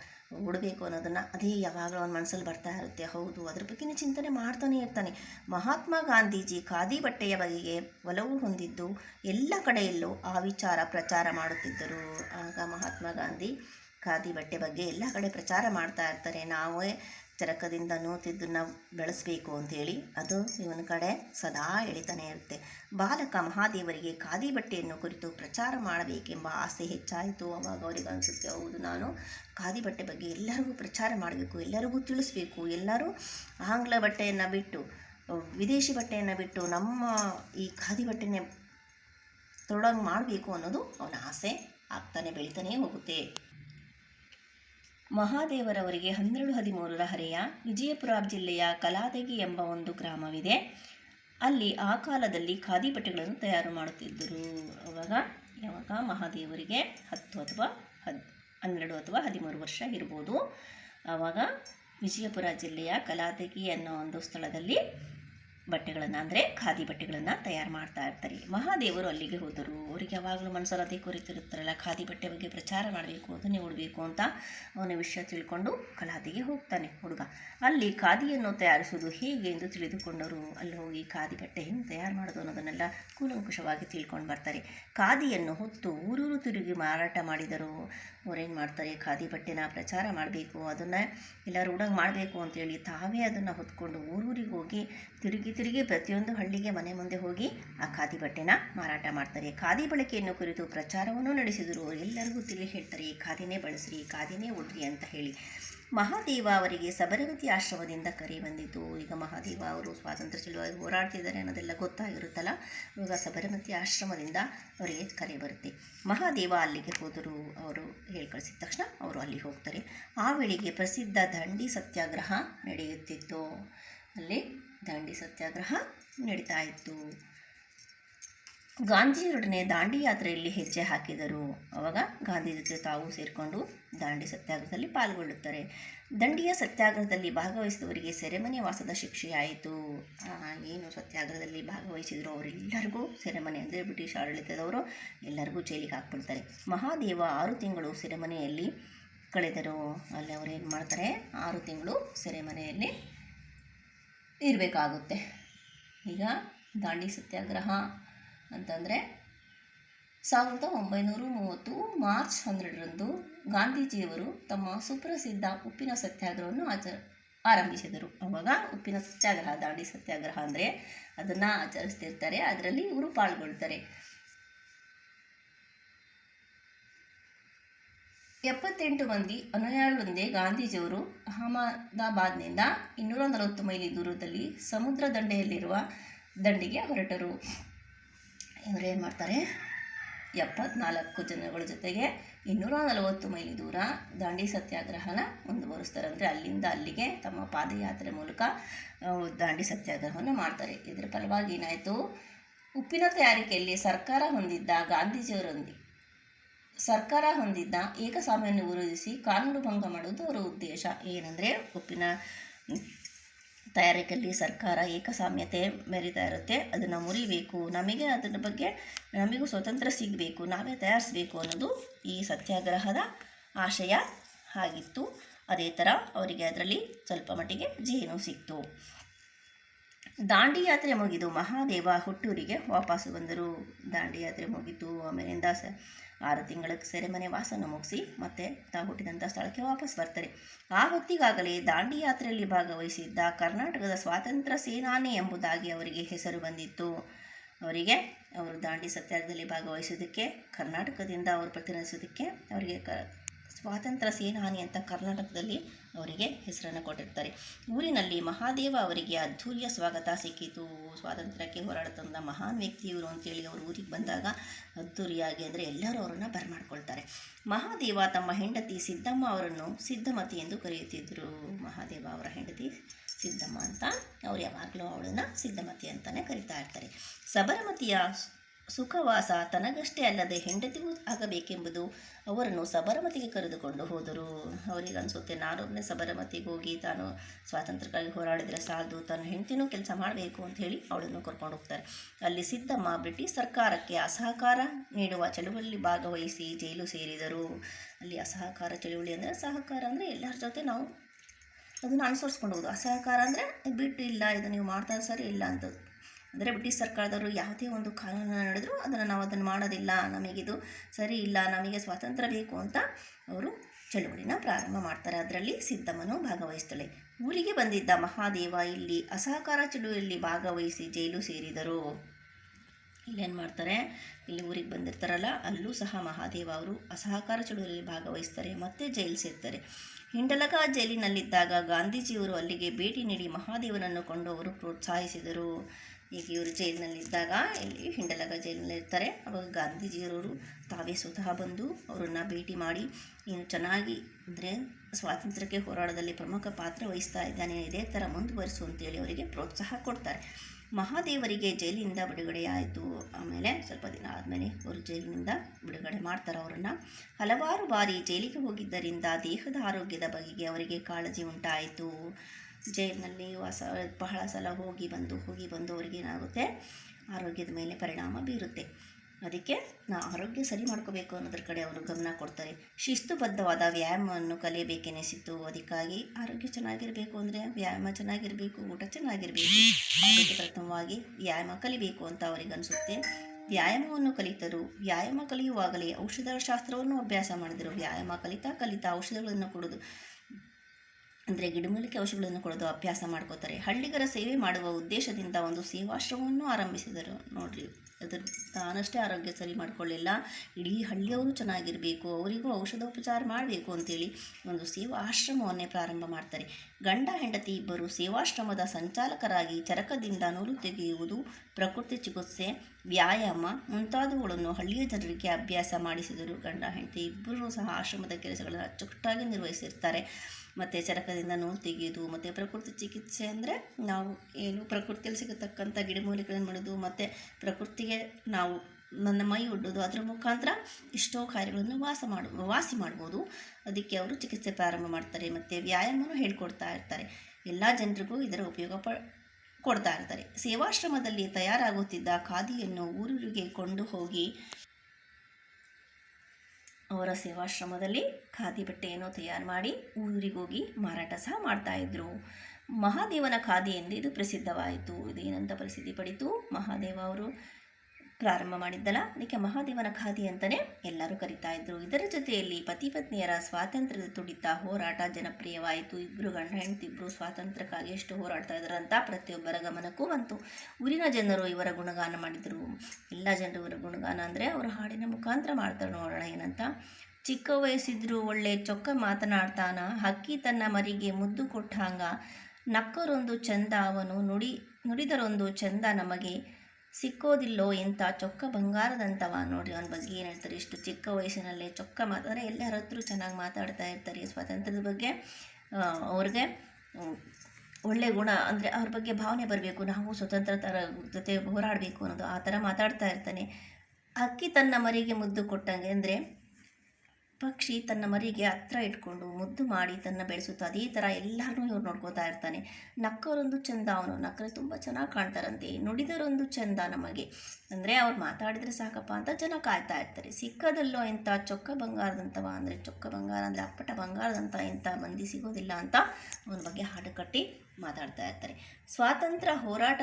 ಉಡಬೇಕು ಅನ್ನೋದನ್ನು ಅದೇ ಯಾವಾಗಲೂ ಅವನ ಮನಸ್ಸಲ್ಲಿ ಬರ್ತಾ ಇರುತ್ತೆ. ಹೌದು, ಅದ್ರ ಬಗ್ಗೆನೇ ಚಿಂತನೆ ಮಾಡ್ತಾನೆ ಇರ್ತಾನೆ. ಮಹಾತ್ಮ ಗಾಂಧೀಜಿ ಖಾದಿ ಬಟ್ಟೆಯ ಬಗೆಗೆ ಒಲವು ಹೊಂದಿದ್ದು ಎಲ್ಲ ಕಡೆಯಲ್ಲೂ ಆ ವಿಚಾರ ಪ್ರಚಾರ ಮಾಡುತ್ತಿದ್ದರು. ಆಗ ಮಹಾತ್ಮ ಗಾಂಧಿ ಖಾದಿ ಬಟ್ಟೆ ಬಗ್ಗೆ ಎಲ್ಲ ಕಡೆ ಪ್ರಚಾರ ಮಾಡ್ತಾ ಇರ್ತಾರೆ. ನಾವೇ ಚರಕದಿಂದ ನೂತಿದ್ದನ್ನು ಬೆಳೆಸಬೇಕು ಅಂಥೇಳಿ ಅದು ಇವನ ಕಡೆ ಸದಾ ಎಳಿತಾನೆ ಇರುತ್ತೆ. ಬಾಲಕ ಮಹಾದೇವರಿಗೆ ಖಾದಿ ಬಟ್ಟೆಯನ್ನು ಕುರಿತು ಪ್ರಚಾರ ಮಾಡಬೇಕೆಂಬ ಆಸೆ ಹೆಚ್ಚಾಯಿತು. ಅವಾಗ ಅವರಿಗೆ ಅನಿಸುತ್ತೆ, ಹೌದು ನಾನು ಖಾದಿ ಬಟ್ಟೆ ಬಗ್ಗೆ ಎಲ್ಲರಿಗೂ ಪ್ರಚಾರ ಮಾಡಬೇಕು, ಎಲ್ಲರಿಗೂ ತಿಳಿಸ್ಬೇಕು, ಎಲ್ಲರೂ ಆಂಗ್ಲ ಬಟ್ಟೆಯನ್ನು ಬಿಟ್ಟು, ವಿದೇಶಿ ಬಟ್ಟೆಯನ್ನು ಬಿಟ್ಟು ನಮ್ಮ ಈ ಖಾದಿ ಬಟ್ಟೆನೇ ತೊಡಂಗೆ ಮಾಡಬೇಕು ಅನ್ನೋದು ಅವನ ಆಸೆ. ಆಗ್ತಾನೆ ಬೆಳಿತಾನೇ ಹೋಗುತ್ತೆ. ಮಹಾದೇವರವರಿಗೆ ಹನ್ನೆರಡು ಹದಿಮೂರರ ಹರೆಯ ವಿಜಯಪುರ ಜಿಲ್ಲೆಯ ಕಲಾದಗಿ ಎಂಬ ಒಂದು ಗ್ರಾಮವಿದೆ. ಅಲ್ಲಿ ಆ ಕಾಲದಲ್ಲಿ ಖಾದಿ ಬಟ್ಟೆಗಳನ್ನು ತಯಾರು ಮಾಡುತ್ತಿದ್ದರು. ಅವಾಗ ಯಾವಾಗ? ಮಹಾದೇವರಿಗೆ ಹತ್ತು ಅಥವಾ ಹದ್, ಹನ್ನೆರಡು ಅಥವಾ ಹದಿಮೂರು ವರ್ಷ ಇರ್ಬೋದು. ಆವಾಗ ವಿಜಯಪುರ ಜಿಲ್ಲೆಯ ಕಲಾದಗಿ ಅನ್ನೋ ಒಂದು ಸ್ಥಳದಲ್ಲಿ ಬಟ್ಟೆಗಳನ್ನು ಅಂದರೆ ಖಾದಿ ಬಟ್ಟೆಗಳನ್ನು ತಯಾರು ಮಾಡ್ತಾ ಇರ್ತಾರೆ. ಮಹಾದೇವರು ಅಲ್ಲಿಗೆ ಹೋದರು. ಅವರಿಗೆ ಯಾವಾಗಲೂ ಮನಸ್ಸಲ್ಲಿ ಅದೇ ಕುರಿತಿರುತ್ತಾರಲ್ಲ, ಖಾದಿ ಬಟ್ಟೆ ಬಗ್ಗೆ ಪ್ರಚಾರ ಮಾಡಬೇಕು, ಅದನ್ನೇ ಉಡಬೇಕು ಅಂತ ಅವನ ವಿಷಯ ತಿಳ್ಕೊಂಡು ಕಲಾದಿಗೆ ಹೋಗ್ತಾನೆ ಹುಡುಗ. ಅಲ್ಲಿ ಖಾದಿಯನ್ನು ತಯಾರಿಸುವುದು ಹೇಗೆ ಎಂದು ತಿಳಿದುಕೊಂಡರು. ಅಲ್ಲಿ ಹೋಗಿ ಖಾದಿ ಬಟ್ಟೆ ಹೆಂಗೆ ತಯಾರು ಮಾಡೋದು ಅನ್ನೋದನ್ನೆಲ್ಲ ಕೂಲಂಕುಷವಾಗಿ ತಿಳ್ಕೊಂಡು ಬರ್ತಾರೆ. ಖಾದಿಯನ್ನು ಹೊತ್ತು ಊರೂರು ತಿರುಗಿ ಮಾರಾಟ ಮಾಡಿದರು. ಅವ್ರೇನು ಮಾಡ್ತಾರೆ? ಖಾದಿ ಬಟ್ಟೆನ ಪ್ರಚಾರ ಮಾಡಬೇಕು, ಅದನ್ನು ಎಲ್ಲರೂ ಉಡಂಗೆ ಮಾಡಬೇಕು ಅಂತೇಳಿ ತಾವೇ ಅದನ್ನು ಹೊತ್ಕೊಂಡು ಊರೂರಿಗೆ ಹೋಗಿ ತಿರುಗಿ ತಿರುಗಿ ಪ್ರತಿಯೊಂದು ಹಳ್ಳಿಗೆ ಮನೆ ಮುಂದೆ ಹೋಗಿ ಆ ಖಾದಿ ಬಟ್ಟೆನ ಮಾರಾಟ ಮಾಡ್ತಾರೆ. ಖಾದಿ ಬಳಕೆಯನ್ನು ಕುರಿತು ಪ್ರಚಾರವನ್ನು ನಡೆಸಿದರು. ಎಲ್ಲರಿಗೂ ತಿಳಿ ಹೇಳ್ತಾರೆ ಖಾದಿನೇ ಬಳಸ್ರಿ ಖಾದಿನೇ ಉಡ್ರಿ ಅಂತ ಹೇಳಿ. ಮಹಾದೇವ ಅವರಿಗೆ ಸಬರಮತಿ ಆಶ್ರಮದಿಂದ ಕರೆ ಬಂದಿತ್ತು. ಈಗ ಮಹಾದೇವ ಅವರು ಸ್ವಾತಂತ್ರ್ಯ ಚಳುವಾಗಿ ಹೋರಾಡ್ತಿದ್ದಾರೆ ಅನ್ನೋದೆಲ್ಲ ಗೊತ್ತಾಗಿರುತ್ತಲ್ಲ? ಇವಾಗ ಸಬರಮತಿ ಆಶ್ರಮದಿಂದ ಅವರಿಗೆ ಕರೆ ಬರುತ್ತೆ. ಮಹಾದೇವ ಅಲ್ಲಿಗೆ ಹೋದರು. ಅವರು ಹೇಳ್ಕಳಿಸಿದ ತಕ್ಷಣ ಅವರು ಅಲ್ಲಿ ಹೋಗ್ತಾರೆ. ಆ ವೇಳೆಗೆ ಪ್ರಸಿದ್ಧ ದಂಡಿ ಸತ್ಯಾಗ್ರಹ ನಡೆಯುತ್ತಿತ್ತು. ಅಲ್ಲಿ ದಂಡಿ ಸತ್ಯಾಗ್ರಹ ನಡೀತಾ ಇತ್ತು. ಗಾಂಧೀಜಿಯೊಡನೆ ದಾಂಡಿ ಯಾತ್ರೆಯಲ್ಲಿ ಹೆಜ್ಜೆ ಹಾಕಿದರು. ಅವಾಗ ಗಾಂಧಿ ಜೊತೆ ತಾವು ಸೇರಿಕೊಂಡು ದಾಂಡಿ ಸತ್ಯಾಗ್ರಹದಲ್ಲಿ ಪಾಲ್ಗೊಳ್ಳುತ್ತಾರೆ. ದಂಡಿಯ ಸತ್ಯಾಗ್ರಹದಲ್ಲಿ ಭಾಗವಹಿಸಿದವರಿಗೆ ಸೆರೆಮನೆ ವಾಸದ ಶಿಕ್ಷೆಯಾಯಿತು. ಏನು ಸತ್ಯಾಗ್ರಹದಲ್ಲಿ ಭಾಗವಹಿಸಿದ್ರು ಅವರೆಲ್ಲರಿಗೂ ಸೆರೆಮನೆ ಅಂದರೆ ಬ್ರಿಟಿಷ್ ಆಡಳಿತದವರು ಎಲ್ಲರಿಗೂ ಜೈಲಿಗೆ ಹಾಕ್ಬಿಡ್ತಾರೆ. ಮಹಾದೇವ ಆರು ತಿಂಗಳು ಸೆರೆಮನೆಯಲ್ಲಿ ಕಳೆದರು. ಅಲ್ಲಿ ಅವರು ಏನು ಮಾಡ್ತಾರೆ? ಆರು ತಿಂಗಳು ಸೆರೆಮನೆಯಲ್ಲಿ ಇರಬೇಕಾಗುತ್ತೆ. ಈಗ ದಾಂಡಿ ಸತ್ಯಾಗ್ರಹ ಅಂತಂದರೆ ಸಾವಿರದ ಒಂಬೈನೂರ ಮೂವತ್ತು ಮಾರ್ಚ್ ಹನ್ನೆರಡರಂದು ಗಾಂಧೀಜಿಯವರು ತಮ್ಮ ಸುಪ್ರಸಿದ್ಧ ಉಪ್ಪಿನ ಸತ್ಯಾಗ್ರಹವನ್ನು ಆಚ ಆರಂಭಿಸಿದರು. ಅವಾಗ ಉಪ್ಪಿನ ಸತ್ಯಾಗ್ರಹ, ದಾಂಡಿ ಸತ್ಯಾಗ್ರಹ ಅಂದರೆ ಅದನ್ನು ಆಚರಿಸ್ತಿರ್ತಾರೆ, ಅದರಲ್ಲಿ ಇವರು ಪಾಲ್ಗೊಳ್ತಾರೆ. ಎಪ್ಪತ್ತೆಂಟು ಮಂದಿ ಅನುಯಾಯಿಗಳೊಂದಿಗೆ ಗಾಂಧೀಜಿಯವರು ಅಹಮದಾಬಾದ್ನಿಂದ ಇನ್ನೂರ ನಲವತ್ತು ಮೈಲಿ ದೂರದಲ್ಲಿ ಸಮುದ್ರ ದಂಡೆಯಲ್ಲಿರುವ ದಂಡಿಗೆ ಹೊರಟರು. ಇವರೇನು ಮಾಡ್ತಾರೆ? ಎಪ್ಪತ್ನಾಲ್ಕು ಜನಗಳ ಜೊತೆಗೆ ಇನ್ನೂರ ನಲವತ್ತು ಮೈಲಿ ದೂರ ದಾಂಡಿ ಸತ್ಯಾಗ್ರಹನ ಮುಂದುವರಿಸ್ತಾರೆ. ಅಂದರೆ ಅಲ್ಲಿಂದ ಅಲ್ಲಿಗೆ ತಮ್ಮ ಪಾದಯಾತ್ರೆ ಮೂಲಕ ದಾಂಡಿ ಸತ್ಯಾಗ್ರಹವನ್ನು ಮಾಡ್ತಾರೆ. ಇದರ ಫಲವಾಗಿ ಏನಾಯಿತು? ಉಪ್ಪಿನ ತಯಾರಿಕೆಯಲ್ಲಿ ಸರ್ಕಾರ ಹೊಂದಿದ್ದ ಗಾಂಧೀಜಿಯವರೊಂದಿಗೆ ಸರ್ಕಾರ ಹೊಂದಿದ್ದ ಏಕಸ್ವಾಮ್ಯವನ್ನು ವಿರೋಧಿಸಿ ಕಾನೂನು ಭಂಗ ಮಾಡುವುದು ಅವರ ಉದ್ದೇಶ. ಏನಂದರೆ, ಉಪ್ಪಿನ ತಯಾರಿಕೆಯಲ್ಲಿ ಸರ್ಕಾರ ಏಕಸಾಮ್ಯತೆ ಮೆರಿತಾ ಇರುತ್ತೆ. ಅದನ್ನು ಮುರಿಬೇಕು. ನಮಗೆ ಅದರ ಬಗ್ಗೆ, ನಮಗೂ ಸ್ವತಂತ್ರ ಸಿಗಬೇಕು. ನಾವೇ ತಯಾರಿಸಬೇಕು ಅನ್ನೋದು ಈ ಸತ್ಯಾಗ್ರಹದ ಆಶಯ ಆಗಿತ್ತು. ಅದೇ ಥರ ಅವರಿಗೆ ಅದರಲ್ಲಿ ಸ್ವಲ್ಪ ಮಟ್ಟಿಗೆ ಜೇನು ಸಿಕ್ತು. ದಾಂಡಿ ಯಾತ್ರೆ ಮುಗಿದು ಮಹಾದೇವ ಹುಟ್ಟೂರಿಗೆ ವಾಪಸ್ಸು ಬಂದರು. ದಾಂಡಿ ಯಾತ್ರೆ ಮುಗಿತು. ಆಮೇಲಿಂದ ಆರು ತಿಂಗಳ ಸೆರೆಮನೆ ವಾಸನ ಮುಗಿಸಿ ಮತ್ತೆ ತಾವು ಹುಟ್ಟಿದಂಥ ಸ್ಥಳಕ್ಕೆ ವಾಪಸ್ ಬರ್ತಾರೆ. ಆ ಹೊತ್ತಿಗಾಗಲೇ ದಾಂಡಿ ಯಾತ್ರೆಯಲ್ಲಿ ಭಾಗವಹಿಸಿದ್ದ ಕರ್ನಾಟಕದ ಸ್ವಾತಂತ್ರ್ಯ ಸೇನಾನಿ ಎಂಬುದಾಗಿ ಅವರಿಗೆ ಹೆಸರು ಬಂದಿತ್ತು. ಅವರಿಗೆ ಅವರು ದಾಂಡಿ ಸತ್ಯಾಗ್ರಹದಲ್ಲಿ ಭಾಗವಹಿಸೋದಕ್ಕೆ ಕರ್ನಾಟಕದಿಂದ ಅವರು ಪ್ರತಿನಿಧಿಸೋದಕ್ಕೆ ಅವರಿಗೆ ಕ ಸ್ವಾತಂತ್ರ್ಯ ಸೇನಾನಿ ಅಂತ ಕರ್ನಾಟಕದಲ್ಲಿ ಅವರಿಗೆ ಹೆಸರನ್ನು ಕೊಟ್ಟಿರ್ತಾರೆ. ಊರಿನಲ್ಲಿ ಮಹಾದೇವ ಅವರಿಗೆ ಅದ್ಧೂರಿಯ ಸ್ವಾಗತ ಸಿಕ್ಕಿತು. ಸ್ವಾತಂತ್ರ್ಯಕ್ಕೆ ಹೋರಾಡುತ್ತಿದ್ದ ಮಹಾನ್ ವ್ಯಕ್ತಿ ಇವರು ಅಂತೇಳಿ ಅವರು ಊರಿಗೆ ಬಂದಾಗ ಅದ್ಧೂರಿಯಾಗಿ ಅಂದರೆ ಎಲ್ಲರೂ ಅವರನ್ನು ಬರಮಾಡ್ಕೊಳ್ತಾರೆ. ಮಹಾದೇವ ತಮ್ಮ ಹೆಂಡತಿ ಸಿದ್ದಮ್ಮ ಅವರನ್ನು ಸಿದ್ದಮತಿ ಎಂದು ಕರೆಯುತ್ತಿದ್ದರು. ಮಹಾದೇವ ಅವರ ಹೆಂಡತಿ ಸಿದ್ದಮ್ಮ ಅಂತ, ಅವ್ರು ಯಾವಾಗಲೂ ಅವಳನ್ನು ಸಿದ್ದಮತಿ ಅಂತಲೇ ಕರಿತಾ ಇರ್ತಾರೆ. ಸಬರಮತಿಯ ಸುಖವಾಸ ತನಗಷ್ಟೇ ಅಲ್ಲದೆ ಹೆಂಡತಿಗೂ ಆಗಬೇಕೆಂಬುದು ಅವರನ್ನು ಸಬರಮತಿಗೆ ಕರೆದುಕೊಂಡು ಹೋದರು. ಅವರಿಗೆ ಅನಿಸುತ್ತೆ ನಾನೊಬ್ಬನೇ ಸಬರಮತಿಗೆ ಹೋಗಿ ತಾನು ಸ್ವಾತಂತ್ರ್ಯಕ್ಕಾಗಿ ಹೋರಾಡಿದರೆ ಸಾಲದು, ತನ್ನ ಹೆಂಡತಿನೂ ಕೆಲಸ ಮಾಡಬೇಕು ಅಂತ ಹೇಳಿ ಅವಳನ್ನು ಕರ್ಕೊಂಡು ಹೋಗ್ತಾರೆ. ಅಲ್ಲಿ ಸಿದ್ದಮ್ಮ ಬ್ರಿಟಿಷ್ ಸರ್ಕಾರಕ್ಕೆ ಅಸಹಕಾರ ನೀಡುವ ಚಳುವಳಿ ಭಾಗವಹಿಸಿ ಜೈಲು ಸೇರಿದರು. ಅಲ್ಲಿ ಅಸಹಕಾರ ಚಳುವಳಿ ಅಂದರೆ ಸಹಕಾರ ಅಂದರೆ ಎಲ್ಲರ ಜೊತೆ ನಾವು ಅದನ್ನು ಅನುಸರಿಸ್ಕೊಂಡು ಹೋಗೋದು. ಅಸಹಕಾರ ಅಂದರೆ ಬಿಟ್ಟು ಇಲ್ಲ ಇದು ನೀವು ಮಾಡ್ತಾ ಸರಿ, ಇಲ್ಲ ಅಂತದ್ದು ಅಂದರೆ ಬ್ರಿಟಿಷ್ ಸರ್ಕಾರದವರು ಯಾವುದೇ ಒಂದು ಕಾನೂನನ್ನು ನಡೆದರೂ ಅದನ್ನು ನಾವು ಅದನ್ನು ಮಾಡೋದಿಲ್ಲ, ನಮಗಿದು ಸರಿ ಇಲ್ಲ, ನಮಗೆ ಸ್ವಾತಂತ್ರ್ಯ ಬೇಕು ಅಂತ ಅವರು ಚಳುವಳಿನ ಪ್ರಾರಂಭ ಮಾಡ್ತಾರೆ. ಅದರಲ್ಲಿ ಸಿದ್ದಮ್ಮನು ಭಾಗವಹಿಸ್ತಾಳೆ. ಊರಿಗೆ ಬಂದಿದ್ದ ಮಹಾದೇವ ಇಲ್ಲಿ ಅಸಹಕಾರ ಚಳುವಳಿಯಲ್ಲಿ ಭಾಗವಹಿಸಿ ಜೈಲು ಸೇರಿದರು. ಇಲ್ಲೇನು ಮಾಡ್ತಾರೆ? ಇಲ್ಲಿ ಊರಿಗೆ ಬಂದಿರ್ತಾರಲ್ಲ, ಅಲ್ಲೂ ಸಹ ಮಹಾದೇವ ಅವರು ಅಸಹಕಾರ ಚಳುವಳಿಯಲ್ಲಿ ಭಾಗವಹಿಸ್ತಾರೆ, ಮತ್ತೆ ಜೈಲು ಸೇರ್ತಾರೆ. ಹಿಂಡಲಕ ಜೈಲಿನಲ್ಲಿದ್ದಾಗ ಗಾಂಧೀಜಿಯವರು ಅಲ್ಲಿಗೆ ಭೇಟಿ ನೀಡಿ ಮಹಾದೇವನನ್ನು ಕೊಂಡು ಅವರು ಪ್ರೋತ್ಸಾಹಿಸಿದರು. ಈಗ ಇವರು ಜೈಲಿನಲ್ಲಿದ್ದಾಗ ಇಲ್ಲಿ ಹಿಂಡಲಗ ಜೈಲಿನಲ್ಲಿರ್ತಾರೆ. ಅವಾಗ ಗಾಂಧೀಜಿಯವರು ತಾವೇ ಸ್ವತಃ ಬಂದು ಅವರನ್ನು ಭೇಟಿ ಮಾಡಿ ಏನು ಚೆನ್ನಾಗಿ ಅಂದರೆ ಸ್ವಾತಂತ್ರ್ಯಕ್ಕೆ ಹೋರಾಟದಲ್ಲಿ ಪ್ರಮುಖ ಪಾತ್ರ ವಹಿಸ್ತಾ ಇದ್ದಾನೆ. ಇದೇ ಥರ ಮುಂದುವರಿಸು ಅಂತೇಳಿ ಅವರಿಗೆ ಪ್ರೋತ್ಸಾಹ ಕೊಡ್ತಾರೆ. ಮಹಾದೇವರಿಗೆ ಜೈಲಿನಿಂದ ಬಿಡುಗಡೆಯಾಯಿತು. ಆಮೇಲೆ ಸ್ವಲ್ಪ ದಿನ ಆದಮೇಲೆ ಅವರು ಜೈಲಿನಿಂದ ಬಿಡುಗಡೆ ಮಾಡ್ತಾರೆ ಅವರನ್ನು. ಹಲವಾರು ಬಾರಿ ಜೈಲಿಗೆ ಹೋಗಿದ್ದರಿಂದ ದೇಹದ ಆರೋಗ್ಯದ ಬಗೆಗೆ ಅವರಿಗೆ ಕಾಳಜಿ ಉಂಟಾಯಿತು. ಜೈಲಿನಲ್ಲಿ ವಾಸ ಬಹಳ ಸಲ ಹೋಗಿ ಬಂದು ಹೋಗಿ ಬಂದು ಅವ್ರಿಗೆ ಏನಾಗುತ್ತೆ? ಆರೋಗ್ಯದ ಮೇಲೆ ಪರಿಣಾಮ ಬೀರುತ್ತೆ. ಅದಕ್ಕೆ ನಾ ಆರೋಗ್ಯ ಸರಿ ಮಾಡ್ಕೋಬೇಕು ಅನ್ನೋದ್ರ ಕಡೆ ಅವರು ಗಮನ ಕೊಡ್ತಾರೆ. ಶಿಸ್ತುಬದ್ಧವಾದ ವ್ಯಾಯಾಮವನ್ನು ಕಲಿಯಬೇಕೆನಿಸಿತು ಅದಕ್ಕಾಗಿ ಆರೋಗ್ಯ ಚೆನ್ನಾಗಿರಬೇಕು ಅಂದರೆ ವ್ಯಾಯಾಮ ಚೆನ್ನಾಗಿರಬೇಕು, ಊಟ ಚೆನ್ನಾಗಿರಬೇಕು. ಅದಕ್ಕೆ ಪ್ರಥಮವಾಗಿ ವ್ಯಾಯಾಮ ಕಲಿಬೇಕು ಅಂತ ಅವರಿಗೆ ಅನಿಸುತ್ತೆ. ವ್ಯಾಯಾಮವನ್ನು ಕಲಿತರು, ವ್ಯಾಯಾಮ ಕಲಿಯುವಾಗಲೇ ಔಷಧ ಶಾಸ್ತ್ರವನ್ನು ಅಭ್ಯಾಸ ಮಾಡಿದರು. ವ್ಯಾಯಾಮ ಕಲಿತಾ ಕಲಿತಾ ಔಷಧಗಳನ್ನು ಕೊಡೋದು ಅಂದರೆ ಗಿಡಮೂಲಿಕೆ ಔಷಧಿಗಳನ್ನು ಕೊಡೋದು ಅಭ್ಯಾಸ ಮಾಡ್ಕೋತಾರೆ. ಹಳ್ಳಿಗರ ಸೇವೆ ಮಾಡುವ ಉದ್ದೇಶದಿಂದ ಒಂದು ಸೇವಾಶ್ರಮವನ್ನು ಆರಂಭಿಸಿದರು. ನೋಡಿರಿ, ಅದರ ತಾನಷ್ಟೇ ಆರೋಗ್ಯ ಸರಿ ಮಾಡಿಕೊಳ್ಳಿಲ್ಲ. ಇಡೀ ಹಳ್ಳಿಯವರು ಚೆನ್ನಾಗಿರಬೇಕು, ಅವರಿಗೂ ಔಷಧೋಪಚಾರ ಮಾಡಬೇಕು ಅಂತೇಳಿ ಒಂದು ಸೇವಾಶ್ರಮವನ್ನೇ ಪ್ರಾರಂಭ ಮಾಡ್ತಾರೆ. ಗಂಡ, ಹೆಂಡತಿ ಇಬ್ಬರು ಸೇವಾಶ್ರಮದ ಸಂಚಾಲಕರಾಗಿ ಚರಕದಿಂದ ನೂಲು ತೆಗೆಯುವುದು, ಪ್ರಕೃತಿ ಚಿಕಿತ್ಸೆ, ವ್ಯಾಯಾಮ ಮುಂತಾದವುಗಳನ್ನು ಹಳ್ಳಿಯ ಜನರಿಗೆ ಅಭ್ಯಾಸ ಮಾಡಿಸಿದರು. ಗಂಡ, ಹೆಂಡತಿ ಇಬ್ಬರೂ ಸಹ ಆಶ್ರಮದ ಕೆಲಸಗಳನ್ನು ಅಚ್ಚುಕಟ್ಟಾಗಿ ನಿರ್ವಹಿಸಿರ್ತಾರೆ. ಮತ್ತು ಚರಕದಿಂದ ನೂಲು ತೆಗೆಯೋದು ಮತ್ತು ಪ್ರಕೃತಿ ಚಿಕಿತ್ಸೆ ಅಂದರೆ ನಾವು ಏನು ಪ್ರಕೃತಿಯಲ್ಲಿ ಸಿಗತಕ್ಕಂಥ ಗಿಡಮೂಲಿಕೆಗಳನ್ನು ಮಾಡೋದು, ಮತ್ತು ಪ್ರಕೃತಿಗೆ ನಾವು ನನ್ನ ಮೈ ಒಡ್ಡೋದು, ಅದರ ಮುಖಾಂತರ ಎಷ್ಟೋ ಕಾರ್ಯಗಳನ್ನು ವಾಸ ಮಾಡ, ವಾಸಿ ಮಾಡ್ಬೋದು. ಅದಕ್ಕೆ ಅವರು ಚಿಕಿತ್ಸೆ ಪ್ರಾರಂಭ ಮಾಡ್ತಾರೆ, ಮತ್ತು ವ್ಯಾಯಾಮನೂ ಹೇಳ್ಕೊಡ್ತಾ ಇರ್ತಾರೆ. ಎಲ್ಲ ಜನರಿಗೂ ಇದರ ಉಪಯೋಗ ಪ, ಕೊಡ್ತಾ ಇರ್ತಾರೆ. ಸೇವಾಶ್ರಮದಲ್ಲಿ ತಯಾರಾಗುತ್ತಿದ್ದ ಖಾದಿಯನ್ನು ಊರೂರಿಗೆ ಕೊಂಡು ಹೋಗಿ ಅವರ ಸೇವಾಶ್ರಮದಲ್ಲಿ ಖಾದಿ ಬಟ್ಟೆಯನ್ನು ತಯಾರು ಮಾಡಿ ಊರಿಗೋಗಿ ಮಾರಾಟ ಸಹ ಮಾಡ್ತಾಯಿದ್ರು ಮಹಾದೇವನ ಖಾದಿ ಎಂದು ಇದು ಪ್ರಸಿದ್ಧವಾಯಿತು. ಇದೇನಂತ ಪ್ರಸಿದ್ಧಿ ಪಡಿತು. ಮಹಾದೇವ ಅವರು ಪ್ರಾರಂಭ ಮಾಡಿದ್ದಲ್ಲ. ಅದಕ್ಕೆ ಮಹಾದೇವನ ಖಾದಿ ಅಂತಲೇ ಎಲ್ಲರೂ ಕರಿತಾ ಇದ್ರು. ಇದರ ಜೊತೆಯಲ್ಲಿ ಪತಿ ಪತ್ನಿಯರ ಸ್ವಾತಂತ್ರ್ಯದ ತುಡಿತ ಹೋರಾಟ ಜನಪ್ರಿಯವಾಯಿತು. ಇಬ್ಬರು ಗಂಡ ಹೆಂಡತಿ ಇಬ್ಬರು ಸ್ವಾತಂತ್ರ್ಯಕ್ಕಾಗಿ ಎಷ್ಟು ಹೋರಾಡ್ತಾ ಇದ್ರು ಅಂತ ಪ್ರತಿಯೊಬ್ಬರ ಗಮನಕ್ಕೂ ಬಂತು. ಊರಿನ ಜನರು ಇವರ ಗುಣಗಾನ ಮಾಡಿದರು. ಎಲ್ಲ ಜನರು ಇವರ ಗುಣಗಾನ ಅಂದರೆ ಅವರ ಹಾಡಿನ ಮುಖಾಂತರ ಮಾಡ್ತಾರೆ ನೋಡೋಣ ಏನಂತ. ಚಿಕ್ಕ ವಯಸ್ಸಿದ್ರು ಒಳ್ಳೆ ಚೊಕ್ಕ ಮಾತನಾಡ್ತಾನ. ಹಕ್ಕಿ ತನ್ನ ಮರಿಗೆ ಮುದ್ದು ಕೊಟ್ಟಾಂಗ ನಕ್ಕರೊಂದು ಚಂದ ಅವನು ನುಡಿ ನುಡಿದರೊಂದು ಚಂದ ನಮಗೆ ಸಿಕ್ಕೋದಿಲ್ಲೋ ಇಂಥ ಚೊಕ್ಕ ಬಂಗಾರದಂಥವ ನೋಡಿ ಅವನ ಬಗ್ಗೆ ಏನು ಹೇಳ್ತಾರೆ? ಇಷ್ಟು ಚಿಕ್ಕ ವಯಸ್ಸಿನಲ್ಲೇ ಚೊಕ್ಕ ಮಾತಾದರೆ ಎಲ್ಲರ ಹತ್ರ ಚೆನ್ನಾಗಿ ಮಾತಾಡ್ತಾ ಇರ್ತಾರೆ ಸ್ವಾತಂತ್ರ್ಯದ ಬಗ್ಗೆ. ಅವ್ರಿಗೆ ಒಳ್ಳೆ ಗುಣ, ಅಂದರೆ ಅವ್ರ ಬಗ್ಗೆ ಭಾವನೆ ಬರಬೇಕು, ನಾವು ಸ್ವತಂತ್ರ ಥರ ಜೊತೆ ಹೋರಾಡಬೇಕು ಅನ್ನೋದು ಆ ಥರ ಮಾತಾಡ್ತಾ ಇರ್ತಾನೆ. ಅಕ್ಕಿ ತನ್ನ ಮರಿಗೆ ಮುದ್ದು ಕೊಟ್ಟಂಗೆ ಅಂದರೆ ಪಕ್ಷಿ ತನ್ನ ಮರಿಗೆ ಹತ್ರ ಇಟ್ಕೊಂಡು ಮುದ್ದು ಮಾಡಿ ತನ್ನ ಬೆಳೆಸುತ್ತೆ ಅದೇ ಥರ ಎಲ್ಲರನ್ನೂ ಇವ್ರು ನೋಡ್ಕೋತಾ ಇರ್ತಾನೆ. ನಕ್ಕರೊಂದು ಚಂದ ಅವನು. ನಕ್ಕರೆ ತುಂಬ ಚೆನ್ನಾಗಿ ಕಾಣ್ತಾರಂತೆ. ನುಡಿದರೊಂದು ಚಂದ ನಮಗೆ. ಅಂದರೆ ಅವ್ರು ಮಾತಾಡಿದರೆ ಸಾಕಪ್ಪ ಅಂತ ಜನ ಕಾಯ್ತಾ ಇರ್ತಾರೆ. ಸಿಕ್ಕದಲ್ಲೋ ಇಂಥ ಚೊಕ್ಕ ಬಂಗಾರದಂಥವ ಅಂದರೆ ಚೊಕ್ಕ ಬಂಗಾರ ಅಂದರೆ ಅಪ್ಪಟ ಬಂಗಾರದಂಥ ಇಂಥ ಮಂದಿ ಸಿಗೋದಿಲ್ಲ ಅಂತ ಅವನ ಬಗ್ಗೆ ಹಾಡು ಕಟ್ಟಿ ಮಾತಾಡ್ತಾ ಇರ್ತಾರೆ. ಸ್ವಾತಂತ್ರ್ಯ ಹೋರಾಟ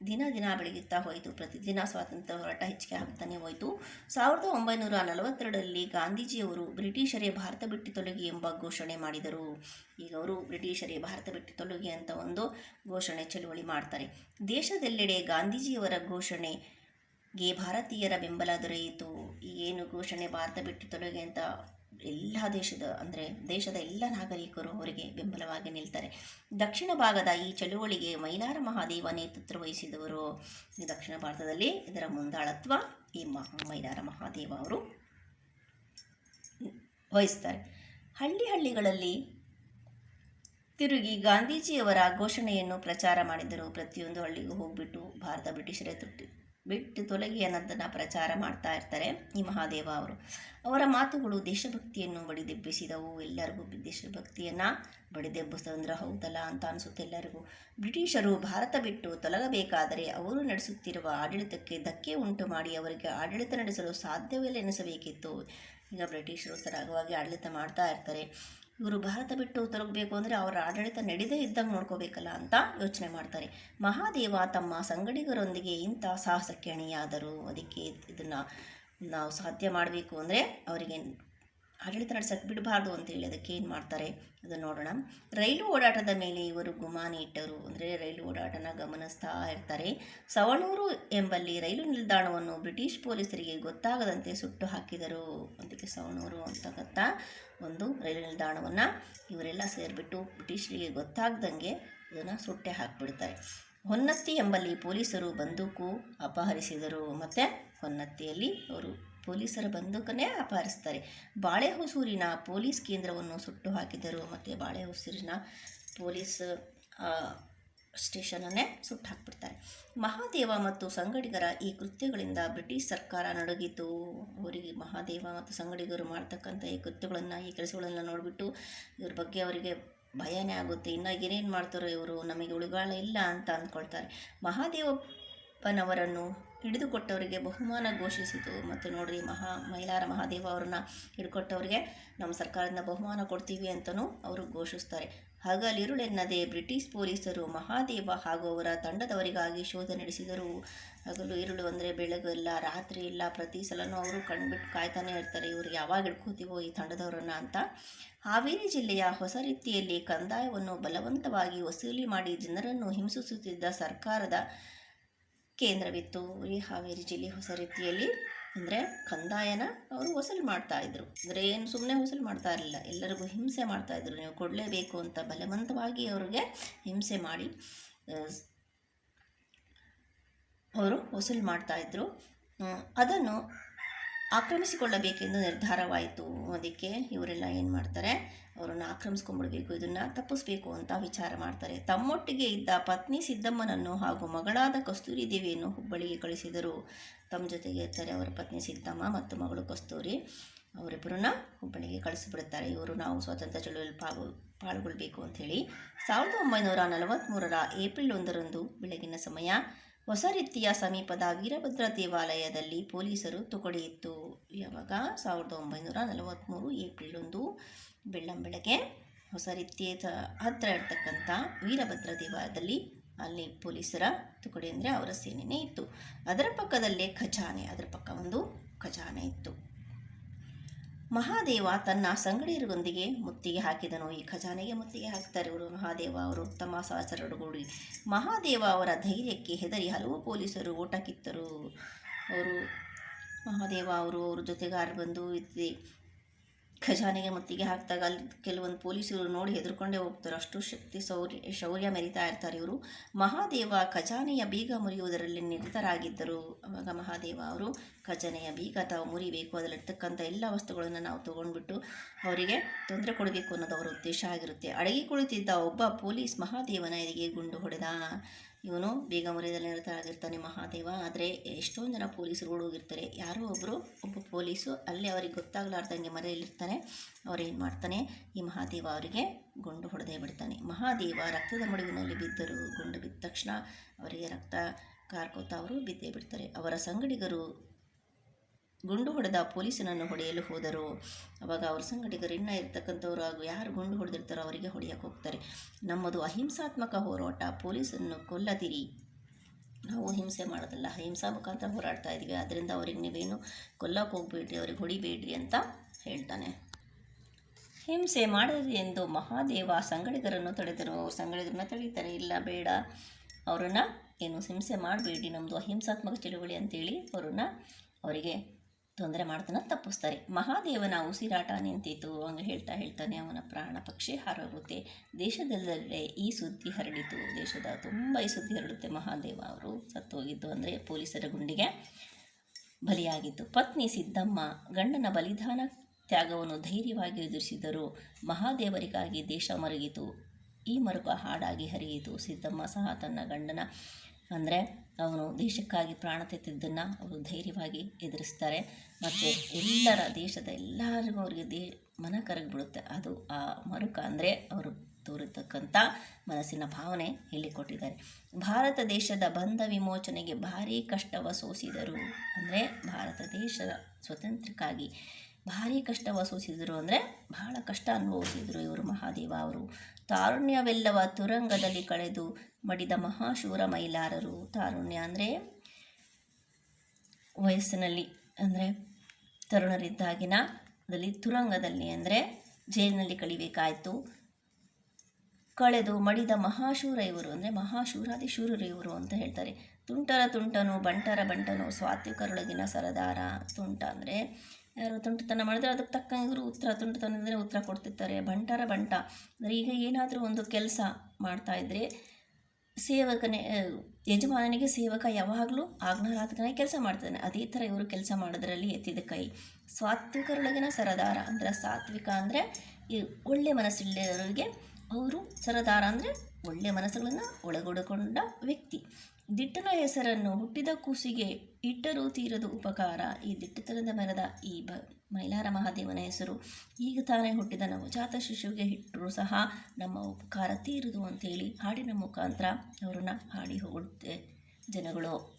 ದಿನ ದಿನ ಬೆಳಗುತ್ತಾ ಹೋಯಿತು. ಪ್ರತಿದಿನ ಸ್ವಾತಂತ್ರ್ಯ ಹೋರಾಟ ಹೆಚ್ಚಿಗೆ ಆಗ್ತಾನೆ ಹೋಯಿತು. ಸಾವಿರದ ಒಂಬೈನೂರ ನಲವತ್ತೆರಡರಲ್ಲಿ ಗಾಂಧೀಜಿಯವರು ಬ್ರಿಟಿಷರೇ ಭಾರತ ಬಿಟ್ಟು ತೊಲಗಿ ಎಂಬ ಘೋಷಣೆ ಮಾಡಿದರು. ಈಗ ಅವರು ಬ್ರಿಟಿಷರೇ ಭಾರತ ಬಿಟ್ಟು ತೊಲಗಿ ಅಂತ ಒಂದು ಘೋಷಣೆ ಚಳುವಳಿ ಮಾಡ್ತಾರೆ. ದೇಶದೆಲ್ಲೆಡೆ ಗಾಂಧೀಜಿಯವರ ಘೋಷಣೆ ಗೆ ಭಾರತೀಯರ ಬೆಂಬಲ ದೊರೆಯಿತು. ಏನು ಘೋಷಣೆ ಭಾರತ ಬಿಟ್ಟು ತೊಲಗಿ ಅಂತ ಎಲ್ಲ ದೇಶದ ಅಂದರೆ ದೇಶದ ಎಲ್ಲ ನಾಗರಿಕರು ಅವರಿಗೆ ಬೆಂಬಲವಾಗಿ ನಿಲ್ತಾರೆ. ದಕ್ಷಿಣ ಭಾಗದ ಈ ಚಳುವಳಿಗೆ ಮೈಲಾರ ಮಹಾದೇವ ನೇತೃತ್ವ ವಹಿಸಿದವರು ದಕ್ಷಿಣ ಭಾರತದಲ್ಲಿ. ಇದರ ಮುಂದಾಳತ್ವ ಈ ಮಹ ಮೈಲಾರ ಮಹಾದೇವ ಅವರು ವಹಿಸ್ತಾರೆ. ಹಳ್ಳಿ ಹಳ್ಳಿಗಳಲ್ಲಿ ತಿರುಗಿ ಗಾಂಧೀಜಿಯವರ ಘೋಷಣೆಯನ್ನು ಪ್ರಚಾರ ಮಾಡಿದರು ಪ್ರತಿಯೊಂದು ಹಳ್ಳಿಗೂ ಹೋಗ್ಬಿಟ್ಟು ಭಾರತ ಬ್ರಿಟಿಷರೇ ತುಟ್ಟಿ ಬಿಟ್ಟು ತೊಲಗಿ ಅನ್ನೋದನ್ನು ಪ್ರಚಾರ ಮಾಡ್ತಾ ಇರ್ತಾರೆ ಈ ಮಹಾದೇವ ಅವರು. ಅವರ ಮಾತುಗಳು ದೇಶಭಕ್ತಿಯನ್ನು ಬಡಿದೆಬ್ಬಿಸಿದವು. ಎಲ್ಲರಿಗೂ ದೇಶಭಕ್ತಿಯನ್ನು ಬಡಿದೆಬ್ಬಿಸಂದ್ರೆ ಹೌದಲ್ಲ ಅಂತ ಅನಿಸುತ್ತೆ ಎಲ್ಲರಿಗೂ. ಬ್ರಿಟಿಷರು ಭಾರತ ಬಿಟ್ಟು ತೊಲಗಬೇಕಾದರೆ ಅವರು ನಡೆಸುತ್ತಿರುವ ಆಡಳಿತಕ್ಕೆ ಧಕ್ಕೆ ಉಂಟು ಮಾಡಿ ಅವರಿಗೆ ಆಡಳಿತ ನಡೆಸಲು ಸಾಧ್ಯವಿಲ್ಲ ಎನಿಸಬೇಕಿತ್ತು. ಈಗ ಬ್ರಿಟಿಷರು ಸರಾಗವಾಗಿ ಆಡಳಿತ ಮಾಡ್ತಾ ಇರ್ತಾರೆ. ಇವರು ಭಾರತ ಬಿಟ್ಟು ತೊಲಗಬೇಕು ಅಂದರೆ ಅವರ ಆಡಳಿತ ನಡೆದೇ ಇದ್ದಂಗೆ ನೋಡ್ಕೋಬೇಕಲ್ಲ ಅಂತ ಯೋಚನೆ ಮಾಡ್ತಾರೆ. ಮಹಾದೇವ ತಮ್ಮ ಸಂಗಡಿಗರೊಂದಿಗೆ ಇಂಥ ಸಾಹಸಕ್ಕೆ ಅಣಿಯಾದರು. ಅದಕ್ಕೆ ಇದನ್ನು ನಾವು ಸಾಧ್ಯ ಮಾಡಬೇಕು ಅಂದರೆ ಅವರಿಗೆ ಆಡಳಿತ ನಡೆಸಕ್ಕೆ ಬಿಡಬಾರ್ದು ಅಂತೇಳಿ ಅದಕ್ಕೆ ಏನು ಮಾಡ್ತಾರೆ? ಅದನ್ನು ನೋಡೋಣ. ರೈಲು ಓಡಾಟದ ಮೇಲೆ ಇವರು ಗುಮಾನ ಇಟ್ಟರು. ಅಂದರೆ ರೈಲು ಓಡಾಟನ ಗಮನಿಸ್ತಾ ಇರ್ತಾರೆ. ಸವಣೂರು ಎಂಬಲ್ಲಿ ರೈಲು ನಿಲ್ದಾಣವನ್ನು ಬ್ರಿಟಿಷ್ ಪೊಲೀಸರಿಗೆ ಗೊತ್ತಾಗದಂತೆ ಸುಟ್ಟು ಹಾಕಿದರು. ಅದಕ್ಕೆ ಸವಣೂರು ಅಂತಕ್ಕಂಥ ಒಂದು ರೈಲು ನಿಲ್ದಾಣವನ್ನು ಇವರೆಲ್ಲ ಸೇರಿಬಿಟ್ಟು ಬ್ರಿಟಿಷರಿಗೆ ಗೊತ್ತಾಗ್ದಂಗೆ ಇದನ್ನು ಸುಟ್ಟೆ ಹಾಕಿಬಿಡ್ತಾರೆ. ಹೊನ್ನತ್ತಿ ಎಂಬಲ್ಲಿ ಪೊಲೀಸರು ಬಂದೂಕು ಅಪಹರಿಸಿದರು. ಮತ್ತು ಹೊನ್ನತ್ತಿಯಲ್ಲಿ ಅವರು ಪೊಲೀಸರ ಬಂದೂಕನ್ನೇ ಅಪಹರಿಸ್ತಾರೆ. ಬಾಳೆಹೊಸೂರಿನ ಪೊಲೀಸ್ ಕೇಂದ್ರವನ್ನು ಸುಟ್ಟು ಹಾಕಿದರು ಮತ್ತು ಬಾಳೆಹೊಸೂರಿನ ಪೊಲೀಸ್ ಸ್ಟೇಷನನ್ನೇ ಸುಟ್ಟು ಹಾಕ್ಬಿಡ್ತಾರೆ ಮಹಾದೇವ ಮತ್ತು ಸಂಗಡಿಗರ ಈ ಕೃತ್ಯಗಳಿಂದ ಬ್ರಿಟಿಷ್ ಸರ್ಕಾರ ನಡುಗಿತು ಅವರಿಗೆ ಮಹಾದೇವ ಮತ್ತು ಸಂಗಡಿಗರು ಮಾಡ್ತಕ್ಕಂಥ ಈ ಕೃತ್ಯಗಳನ್ನು, ಈ ಕೆಲಸಗಳನ್ನು ನೋಡಿಬಿಟ್ಟು ಇವ್ರ ಬಗ್ಗೆ ಅವರಿಗೆ ಭಯನೇ ಆಗುತ್ತೆ. ಇನ್ನು ಏನೇನು ಮಾಡ್ತಾರೋ ಇವರು, ನಮಗೆ ಉಳಿಗಾಲ ಇಲ್ಲ ಅಂತ ಅಂದ್ಕೊಳ್ತಾರೆ. ಮಹಾದೇವಪ್ಪನವರನ್ನು ಹಿಡಿದುಕೊಟ್ಟವರಿಗೆ ಬಹುಮಾನ ಘೋಷಿಸಿತು. ಮತ್ತು ನೋಡ್ರಿ, ಮಹಾ ಮೈಲಾರ ಮಹಾದೇವ ಅವ್ರನ್ನ ಹಿಡ್ಕೊಟ್ಟವ್ರಿಗೆ ನಮ್ಮ ಸರ್ಕಾರದಿಂದ ಬಹುಮಾನ ಕೊಡ್ತೀವಿ ಅಂತಲೂ ಅವರು ಘೋಷಿಸ್ತಾರೆ. ಹಗಲಿರುಳೆನ್ನದೆ ಬ್ರಿಟಿಷ್ ಪೊಲೀಸರು ಮಹಾದೇವ ಹಾಗೂ ಅವರ ತಂಡದವರಿಗಾಗಿ ಶೋಧ ನಡೆಸಿದರು. ಹಗಲು ಇರುಳು ಅಂದರೆ ಬೆಳಗು ಇಲ್ಲ, ರಾತ್ರಿ ಇಲ್ಲ, ಪ್ರತಿ ಸಲನೂ ಅವರು ಕಣ್ಬಿಟ್ಟು ಕಾಯ್ತಾನೆ ಇರ್ತಾರೆ. ಇವರು ಯಾವಾಗ ಹಿಡ್ಕೋತೀವೋ ಈ ತಂಡದವರನ್ನ ಅಂತ. ಹಾವೇರಿ ಜಿಲ್ಲೆಯ ಹೊಸ ರೀತಿಯಲ್ಲಿ ಕಂದಾಯವನ್ನು ಬಲವಂತವಾಗಿ ವಸೂಲಿ ಮಾಡಿ ಜನರನ್ನು ಹಿಂಸಿಸುತ್ತಿದ್ದ ಸರ್ಕಾರದ ಕೇಂದ್ರವಿತ್ತು. ಈ ಹಾವೇರಿ ಜಿಲ್ಲೆ ಹೊಸ ರೀತಿಯಲ್ಲಿ ಅಂದರೆ ಕಂದಾಯನ ಅವರು ವಸೂಲು ಮಾಡ್ತಾ ಇದ್ರು. ಅಂದರೆ ಏನು ಸುಮ್ಮನೆ ವಸೂಲು ಮಾಡ್ತಾ ಇರಲಿಲ್ಲ. ಎಲ್ಲರಿಗೂ ಹಿಂಸೆ ಮಾಡ್ತಾ ಇದ್ರು. ನೀವು ಕೊಡಲೇಬೇಕು ಅಂತ ಬಲವಂತವಾಗಿ ಅವ್ರಿಗೆ ಹಿಂಸೆ ಮಾಡಿ ಅವರು ವಸೂಲು ಮಾಡ್ತಾ ಇದ್ರು. ಅದನ್ನು ಆಕ್ರಮಿಸಿಕೊಳ್ಳಬೇಕೆಂದು ನಿರ್ಧಾರವಾಯಿತು. ಅದಕ್ಕೆ ಇವರೆಲ್ಲ ಏನು ಮಾಡ್ತಾರೆ? ಅವರನ್ನು ಆಕ್ರಮಿಸ್ಕೊಂಡ್ಬಿಡಬೇಕು. ಇದನ್ನು ತಪ್ಪಿಸ್ಬೇಕು ಅಂತ ವಿಚಾರ ಮಾಡ್ತಾರೆ. ತಮ್ಮೊಟ್ಟಿಗೆ ಇದ್ದ ಪತ್ನಿ ಸಿದ್ದಮ್ಮನನ್ನು ಹಾಗೂ ಮಗಳಾದ ಕಸ್ತೂರಿ ದೇವಿಯನ್ನು ಹುಬ್ಬಳ್ಳಿಗೆ ಕಳಿಸಿದರು. ತಮ್ಮ ಜೊತೆಗೆ ಇರ್ತಾರೆ ಅವರ ಪತ್ನಿ ಸಿದ್ದಮ್ಮ ಮತ್ತು ಮಗಳು ಕಸ್ತೂರಿ. ಅವರಿಬ್ಬರನ್ನ ಹುಬ್ಬಳ್ಳಿಗೆ ಕಳಿಸಿಬಿಡುತ್ತಾರೆ. ಇವರು ನಾವು ಸ್ವಾತಂತ್ರ್ಯ ಚಳುವಳಿಯಲ್ಲಿ ಪಾಲ್ಗೊ, ಪಾಲ್ಗೊಳ್ಬೇಕು ಅಂಥೇಳಿ ಸಾವಿರದ ಒಂಬೈನೂರ ನಲವತ್ತ್ಮೂರರ ಏಪ್ರಿಲ್ ಒಂದರಂದು ಬೆಳಗಿನ ಸಮಯ ಹೊಸ ರೀತಿಯ ಸಮೀಪದ ವೀರಭದ್ರ ದೇವಾಲಯದಲ್ಲಿ ಪೊಲೀಸರು ತುಕಡಿಯಿತ್ತು ಯಾವಾಗ ಸಾವಿರದ ಒಂಬೈನೂರ ನಲವತ್ತ್ಮೂರು ಏಪ್ರಿಲ್ ಒಂದು ಬೆಳ್ಳಂಬೆಳಗ್ಗೆ ಹೊಸ ರೀತಿಯ ಹತ್ತಿರ ಇರ್ತಕ್ಕಂಥ ವೀರಭದ್ರ ದೇವಾಲಯದಲ್ಲಿ ಅಲ್ಲಿ ಪೊಲೀಸರ ತುಕಡಿ ಅಂದರೆ ಅವರ ಸೇನೆಯೇ ಇತ್ತು. ಅದರ ಪಕ್ಕದಲ್ಲೇ ಖಜಾನೆ, ಅದರ ಪಕ್ಕ ಒಂದು ಖಜಾನೆ ಇತ್ತು. ಮಹಾದೇವ ತನ್ನ ಸಂಗಡಿಯರೊಂದಿಗೆ ಮುತ್ತಿಗೆ ಹಾಕಿದನು. ಈ ಖಜಾನೆಗೆ ಮುತ್ತಿಗೆ ಹಾಕ್ತಾರೆ ಇವರು. ಮಹಾದೇವ ಅವರು ತಮ್ಮ ಸಹಸರಡುಗೂಡಿ ಮಹಾದೇವ ಅವರ ಧೈರ್ಯಕ್ಕೆ ಹೆದರಿ ಹಲವು ಪೊಲೀಸರು ಓಟ ಕಿತ್ತರು. ಅವರು ಮಹಾದೇವ ಅವರು, ಅವ್ರ ಜೊತೆಗಾರರು ಬಂದು ಇದ್ದಿ ಖಜಾನೆಗೆ ಮುತ್ತಿಗೆ ಹಾಕಿದಾಗ ಅಲ್ಲಿ ಕೆಲವೊಂದು ಪೊಲೀಸರು ನೋಡಿ ಹೆದರ್ಕೊಂಡೇ ಹೋಗ್ತಾರೆ. ಅಷ್ಟು ಶಕ್ತಿ ಶೌರ್ಯ ಶೌರ್ಯ ಮೆರಿತಾ ಇರ್ತಾರೆ ಇವರು. ಮಹಾದೇವ ಖಜಾನೆಯ ಬೀಗ ಮುರಿಯುವುದರಲ್ಲಿ ನಿರತರಾಗಿದ್ದರು. ಆವಾಗ ಮಹಾದೇವ ಅವರು ಖಜಾನೆಯ ಬೀಗ ತಾವು ಮುರಿಬೇಕು, ಅದರಲ್ಲಿರ್ತಕ್ಕಂಥ ಎಲ್ಲ ವಸ್ತುಗಳನ್ನು ನಾವು ತೊಗೊಂಡ್ಬಿಟ್ಟು ಅವರಿಗೆ ತೊಂದರೆ ಕೊಡಬೇಕು ಅನ್ನೋದು ಅವರ ಉದ್ದೇಶ ಆಗಿರುತ್ತೆ. ಅಡಗಿ ಕುಳಿತಿದ್ದ ಒಬ್ಬ ಪೊಲೀಸ್ ಮಹಾದೇವನ ಎದೆಗೆ ಗುಂಡು ಹೊಡೆದ. ಇವನು ಬೇಗ ಮುರಿಯದಲ್ಲಿ ನಿರತರಾಗಿರ್ತಾನೆ ಮಹಾದೇವ. ಆದರೆ ಎಷ್ಟೊಂದು ಜನ ಪೊಲೀಸರು ಹೋಗಿರ್ತಾರೆ. ಯಾರೋ ಒಬ್ಬರು ಒಬ್ಬ ಪೊಲೀಸು ಅಲ್ಲಿ ಅವರಿಗೆ ಗೊತ್ತಾಗಲಾರ್ದಂಗೆ ಮರೆಯಲ್ಲಿರ್ತಾನೆ ಏನು ಮಾಡ್ತಾನೆ, ಈ ಮಹಾದೇವ ಅವರಿಗೆ ಗುಂಡು ಹೊಡೆದೇ ಬಿಡ್ತಾನೆ. ಮಹಾದೇವ ರಕ್ತದ ಮಡುವಿನಲ್ಲಿ ಬಿದ್ದರು ಗುಂಡು ಬಿದ್ದ ತಕ್ಷಣ ಅವರಿಗೆ ರಕ್ತ ಕಾರ್ಕೋತ ಅವರು ಬಿದ್ದೇ ಬಿಡ್ತಾರೆ. ಅವರ ಸಂಗಡಿಗರು ಗುಂಡು ಹೊಡೆದ ಪೊಲೀಸನನ್ನು ಹೊಡೆಯಲು ಹೋದರು. ಅವಾಗ ಅವ್ರ ಇನ್ನ ಇರ್ತಕ್ಕಂಥವ್ರು ಹಾಗೂ ಯಾರು ಗುಂಡು ಹೊಡೆದಿರ್ತಾರೋ ಅವರಿಗೆ ಹೊಡೆಯಕ್ಕೆ ಹೋಗ್ತಾರೆ. ನಮ್ಮದು ಅಹಿಂಸಾತ್ಮಕ ಹೋರಾಟ, ಪೊಲೀಸನ್ನು ಕೊಲ್ಲದಿರಿ. ನಾವು ಹಿಂಸೆ ಮಾಡೋದಲ್ಲ ಹಿಂಸಾ ಮುಖಾಂತರ ಹೋರಾಡ್ತಾ ಇದ್ದೀವಿ. ಆದ್ದರಿಂದ ಅವ್ರಿಗೆ ನೀವೇನು ಕೊಲ್ಲಕ್ಕೆ ಹೋಗ್ಬೇಡ್ರಿ, ಅವ್ರಿಗೆ ಹೊಡಿಬೇಡ್ರಿ ಅಂತ ಹೇಳ್ತಾನೆ. ಹಿಂಸೆ ಮಾಡರಿ ಎಂದು ಮಹಾದೇವ ಸಂಗಡಿಗರನ್ನು ತಡೆದರು. ಸಂಗಡಿಗರನ್ನ ತಡೀತಾರೆ. ಇಲ್ಲ, ಬೇಡ. ಅವರನ್ನು ಏನು ಹಿಂಸೆ ಮಾಡಬೇಡಿ ನಮ್ಮದು ಅಹಿಂಸಾತ್ಮಕ ಚಳುವಳಿ ಅಂತೇಳಿ ಅವರನ್ನು ಅವರಿಗೆ ತೊಂದರೆ ಮಾಡ್ತಾನೆ ತಪ್ಪಿಸ್ತಾರೆ. ಮಹಾದೇವನ ಉಸಿರಾಟ ನಿಂತಿತು ಹಂಗೆ ಹೇಳ್ತಾ ಹೇಳ್ತಾನೆ, ಅವನ ಪ್ರಾಣ ಪಕ್ಷಿ ಹಾರೋಗುತ್ತೆ. ದೇಶದಲ್ಲೇ ಈ ಸುದ್ದಿ ಹರಡಿತು. ದೇಶದ ತುಂಬ ಈ ಸುದ್ದಿ ಹರಡುತ್ತೆ. ಮಹಾದೇವ ಅವರು ಸತ್ತೋಗಿದ್ದು ಅಂದರೆ ಪೊಲೀಸರ ಗುಂಡಿಗೆ ಬಲಿಯಾಗಿತ್ತು. ಪತ್ನಿ ಸಿದ್ದಮ್ಮ ಗಂಡನ ಬಲಿದಾನ ತ್ಯಾಗವನ್ನು ಧೈರ್ಯವಾಗಿ ಎದುರಿಸಿದರು ಮಹಾದೇವರಿಗಾಗಿ ದೇಶ ಮರುಗಿತು. ಈ ಮರುಕ ಹಾಡಾಗಿ ಹರಿಯಿತು. ಸಿದ್ದಮ್ಮ ಸಹ ತನ್ನ ಗಂಡನ ಅಂದರೆ ಅವನು ದೇಶಕ್ಕಾಗಿ ಪ್ರಾಣ ತೆತ್ತಿದ್ದನ್ನು ಅವರು ಧೈರ್ಯವಾಗಿ ಎದುರಿಸ್ತಾರೆ ಮತ್ತು ಎಲ್ಲರ ದೇಶದ ಎಲ್ಲರಿಗೂ ಅವರಿಗೆ ದೇ, ಮನ ಕರಗಿಬಿಡುತ್ತೆ ಅದು ಆ ಮರುಕ ಅಂದರೆ ಅವರು ತೋರಿತಕ್ಕಂಥ ಮನಸ್ಸಿನ ಭಾವನೆ ಹೇಳಿಕೊಟ್ಟಿದ್ದಾರೆ. ಭಾರತ ದೇಶದ ಬಂಧ ವಿಮೋಚನೆಗೆ ಭಾರೀ ಕಷ್ಟವ ಸೋಸಿದರು. ಅಂದರೆ ಭಾರತ ದೇಶದ ಸ್ವತಂತ್ರಕ್ಕಾಗಿ ಭಾರೀ ಕಷ್ಟ ವಾಸಿಸಿದರು ಅಂದರೆ ಬಹಳ ಕಷ್ಟ ಅನುಭವಿಸಿದರು ಇವರು ಮಹಾದೇವ ಅವರು. ತಾರುಣ್ಯವೆಲ್ಲವ ತುರಂಗದಲ್ಲಿ ಕಳೆದು ಮಡಿದ ಮಹಾಶೂರ ಮೈಲಾರರು. ತಾರುಣ್ಯ ಅಂದರೆ ವಯಸ್ಸಿನಲ್ಲಿ ಅಂದರೆ ತರುಣರಿದ್ದಾಗಿನ ದಲ್ಲಿ ತುರಂಗದಲ್ಲಿ ಅಂದರೆ ಜೈಲಿನಲ್ಲಿ ಕಳಿಬೇಕಾಯಿತು. ಕಳೆದು ಮಡಿದ ಮಹಾಶೂರ ಇವರು ಅಂದರೆ ಮಹಾಶೂರಾದಿ ಶೂರರು ಇವರು ಅಂತ ಹೇಳ್ತಾರೆ. ತುಂಟರ ತುಂಟನು ಬಂಟರ ಬಂಟನು ಸ್ವಾತ್ವಿಕರೊಳಗಿನ ಸರದಾರ. ತುಂಟ ಅಂದರೆ ಯಾರು ತುಂಟತನ ಮಾಡಿದ್ರೆ ಅದಕ್ಕೆ ಇವರು ಉತ್ತರ ತುಂಟತನ ಅಂದರೆ ಉತ್ತರ ಕೊಡ್ತಿರ್ತಾರೆ. ಬಂಟರ ಬಂಟ. ಅಂದರೆ ಈಗ ಏನಾದರೂ ಒಂದು ಕೆಲಸ ಮಾಡ್ತಾಯಿದ್ರೆ ಸೇವಕನೇ ಯಜಮಾನನಿಗೆ ಸೇವಕ ಯಾವಾಗಲೂ ಆಜ್ಞಾರಾಧಕನಾಗಿ ಕೆಲಸ ಮಾಡ್ತಾನೆ. ಅದೇ ಥರ ಇವರು ಕೆಲಸ ಮಾಡೋದ್ರಲ್ಲಿ ಎತ್ತಿದ ಕೈ. ಸಾತ್ವಿಕರೊಳಗಿನ ಸರದಾರ ಅಂದರೆ ಸಾತ್ವಿಕ ಅಂದರೆ ಈ ಒಳ್ಳೆ ಮನಸ್ಸಿಲ್ಲದವರಿಗೆ ಅವರು ಸರದಾರ ಅಂದರೆ ಒಳ್ಳೆಯ ಮನಸ್ಸುಗಳನ್ನು ಒಳಗೊಡಿಕೊಂಡ ವ್ಯಕ್ತಿ. ದಿಟ್ಟನ ಹೆಸರನ್ನು ಹುಟ್ಟಿದ ಕೂಸಿಗೆ ಇಟ್ಟರೂ ತೀರದು ಉಪಕಾರ. ಈ ದಿಟ್ಟತನದ ಮರದ ಈ ಬ ಮೈಲಾರ ಮಹಾದೇವನ ಹೆಸರು. ಈಗ ತಾನೇ ಹುಟ್ಟಿದ ನವಜಾತ ಶಿಶುವಿಗೆ ಇಟ್ಟರೂ ಸಹ ನಮ್ಮ ಉಪಕಾರ ತೀರದು ಅಂತೇಳಿ ಹಾಡಿನ ಮುಖಾಂತರ ಅವರನ್ನು ಹಾಡಿ ಹೋಗುತ್ತೆ ಜನಗಳು.